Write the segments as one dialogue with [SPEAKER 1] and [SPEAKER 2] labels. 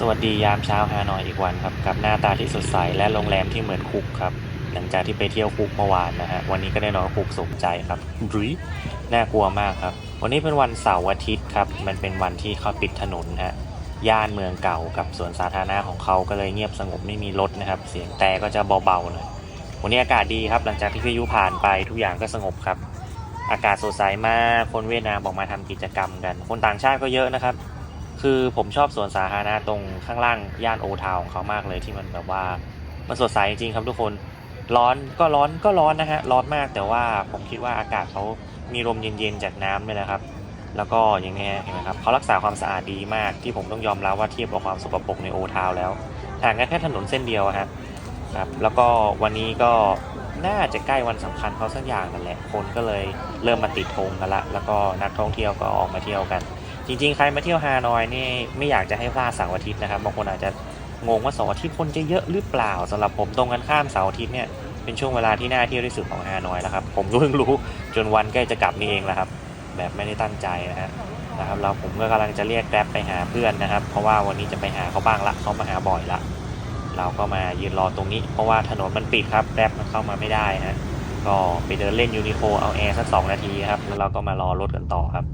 [SPEAKER 1] สวัสดียามเช้าฮานอยอีกวันครับกับหน้าตาที่สดใสและโรงแรมที่เหมือนคุกครับหลังจากที่ไปเที่ยวคุกเมื่อวานนะฮะวันนี้ก็ได้นอนคุกสุขใจครับดรีน่ากลัวมากครับ วันนี้เป็นวันเสาร์อาทิตย์ครับมันเป็นวันที่เขาปิดถนนฮะย่านเมืองเก่ากับสวนสาธารณะของเขาก็เลยเงียบสงบไม่มีรถนะครับ เสียงแต่ก็จะเบาๆหน่อยวันนี้อากาศดีครับหลังจากที่พายุผ่านไปทุกอย่างก็สงบครับ อากาศสดใสมากคนเวียดนามออกมาทำกิจกรรมกัน คนต่างชาติก็เยอะนะครับ คือผมชอบสวนสาธารณะตรงข้างล่างย่านโอทาวของเขามากเลยที่มันแบบว่ามันสดใสจริงๆครับทุกคนร้อนก็ร้อนก็ร้อนนะฮะร้อนมากแต่ว่าผมคิดว่าอากาศเขามีลมเย็นๆจากน้ำด้วยนะครับ แล้วก็อย่างนี้เห็นไหมครับเขารักษาความสะอาดดีมากที่ผมต้องยอมรับว่าเทียบกับความสกปรกในโอทาวแล้วห่างกันแค่ถนนเส้นเดียวฮะครับแล้วก็วันนี้ก็น่าจะใกล้วันสำคัญเขาสักอย่างนั่นแหละคนก็เลยเริ่มมาติดธงกันละแล้วก็นักท่องเที่ยวก็ออกมาเที่ยวกัน จริงๆ ใครมาเที่ยวฮานอยนี่ไม่อยากจะให้พลาดเสาร์อาทิตย์นะครับบางคนอาจจะงงว่าเสาร์อาทิตย์คนจะเยอะหรือเปล่าสำหรับผมตรงกันข้ามเสาร์อาทิตย์เนี่ยเป็นช่วงเวลาที่น่าเที่ยวที่สุดของฮานอยแล้วครับผมก็เพิ่งรู้จนวันใกล้จะกลับนี่เองแหละครับ แบบไม่ได้ตั้งใจนะฮะนะครับเราผมก็กำลังจะเรียกแกร็บไปหาเพื่อนนะครับ เพราะว่าวันนี้จะไปหาเขาบ้างละเขามาหาบ่อยละเราก็มายืนรอตรงนี้ เพราะว่าถนนมันปิดครับแกร็บมันเข้ามาไม่ได้ฮะก็ไปเดินเล่นยูนิโคเอาแอร์สักสองนาทีครับแล้วเราก็มารอรถกันต่อครับ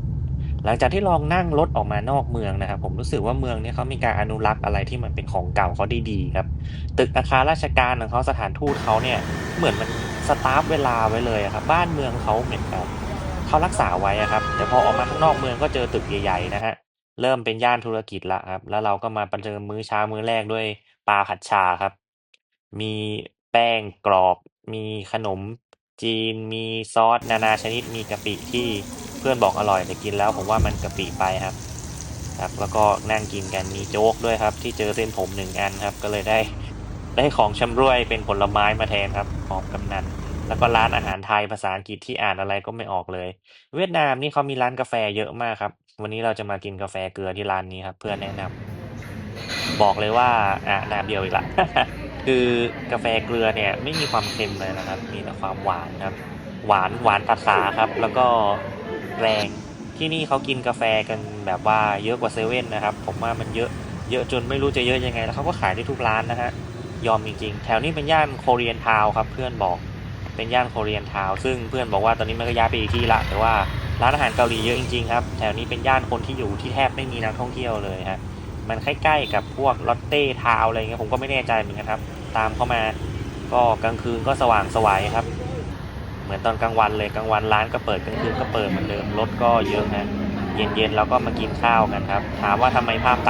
[SPEAKER 1] หลังจากที่ลองนั่งรถออกมานอกเมืองนะครับ ผมรู้สึกว่าเมืองเนี้เขามีการอนุรักษ์อะไรที่มันเป็นของเก่าเขาด้ดีครับ ตึกอาคารราชการของเขาสถานทูตเขาเนี่ยเหมือนมันสตาร์ฟเวลาไว้เลยอะครับ บ้านเมืองเขาเหมือนแบบเขารักษาไว้อะครับ แต่พอออกมาข้างนอกเมืองก็เจอตึกใหญ่ๆนะฮะ เริ่มเป็นย่านธุรกิจละครับ แล้วเราก็มาประเดิมมื้อเช้ามื้อแรกด้วยปลาผัดชาครับ มีแป้งกรอบ มีขนมจีน มีซอสนานาชนิด มีกะปิที่ เพื่อนบอกอร่อยแต่กินแล้วผมว่ามันกะปิไปครับครับแล้วก็นั่งกินกันมีโจ๊กด้วยครับ ที่เจอเส้นผมหนึ่งอันครับ ก็เลยได้ได้ของชำรวยเป็นผลไม้มาแทนครับหอมกำนันแล้วก็ร้านอาหารไทยภาษาอังกฤษที่อ่านอะไรก็ไม่ออกเลย เวียดนามนี่เขามีร้านกาแฟเยอะมากครับ วันนี้เราจะมากินกาแฟเกลือที่ร้านนี้ครับ เพื่อนแนะนำบอกเลยว่าอะน้ำเดียวอีกละ คือกาแฟเกลือเนี่ยไม่มีความเค็มเลยนะครับ มีแต่ความหวานครับ หวานหวานภาษาครับ แล้วก็ แรงที่นี่เขากินกาแฟกันแบบว่าเยอะกว่าเซเว่นนะครับ ผมว่ามันเยอะเยอะจนไม่รู้จะเยอะยังไง แล้วเขาก็ขายได้ทุกร้านนะฮะยอมจริงๆ แถวนี้เป็นย่านโคเรียนทาวครับ เพื่อนบอกเป็นย่านโคเรียนทาวซึ่งเพื่อนบอกว่าตอนนี้มันก็ย้ายไปอีกที่ละ แต่ว่าร้านอาหารเกาหลีเยอะจริงๆครับ แถวนี้เป็นย่านคนที่อยู่ที่แทบไม่มีนักท่องเที่ยวเลยฮะมันใกล้ๆกับพวกลอตเต้ทาวอะไรเงี้ยผมก็ไม่แน่ใจเหมือนกันครับ ตามเข้ามาก็กลางคืนก็สว่างสวยครับ มือนตอนกลางวันเลยกลางวันร้านก็เปิดกลางคืนก็เปิดเหมือนเดิมรถก็เยอะฮะเย็นๆเราก็มากินข้าวกันครับ ถามว่าทำไมภาพตัด